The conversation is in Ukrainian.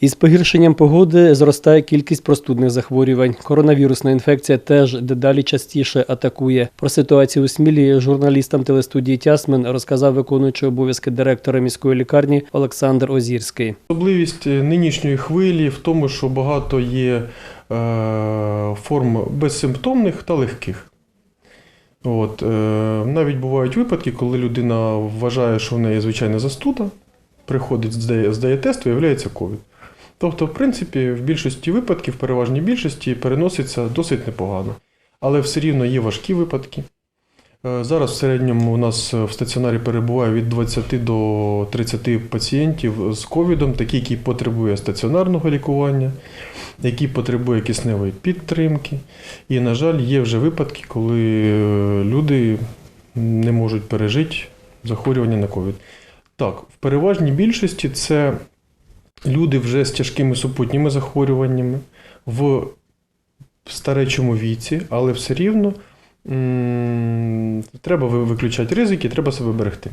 Із погіршенням погоди зростає кількість простудних захворювань. Коронавірусна інфекція теж дедалі частіше атакує. Про ситуацію у Смілі журналістам телестудії Тясмен розказав виконуючий обов'язки директора міської лікарні Олександр Озірський. Особливість е, нинішньої хвилі в тому, що багато є е, форм безсимптомних та легких. От, е, навіть бувають випадки, коли людина вважає, що в неї звичайна застуда, приходить, здає, здає тест, виявляється ковід. Тобто, в принципі, в більшості випадків, в переважній більшості, переноситься досить непогано. Але все рівно є важкі випадки. Е, Зараз в середньому у нас в стаціонарі перебуває від 20 до 30 пацієнтів з ковідом, такі, які потребує стаціонарного лікування, які потребує кисневої підтримки. І, на жаль, є вже випадки, коли е, люди не можуть пережити захворювання на ковід. Так, в переважній більшості це люди вже з тяжкими супутніми захворюваннями в старечому віці, але все рівно м, треба виключати ризики, треба себе берегти.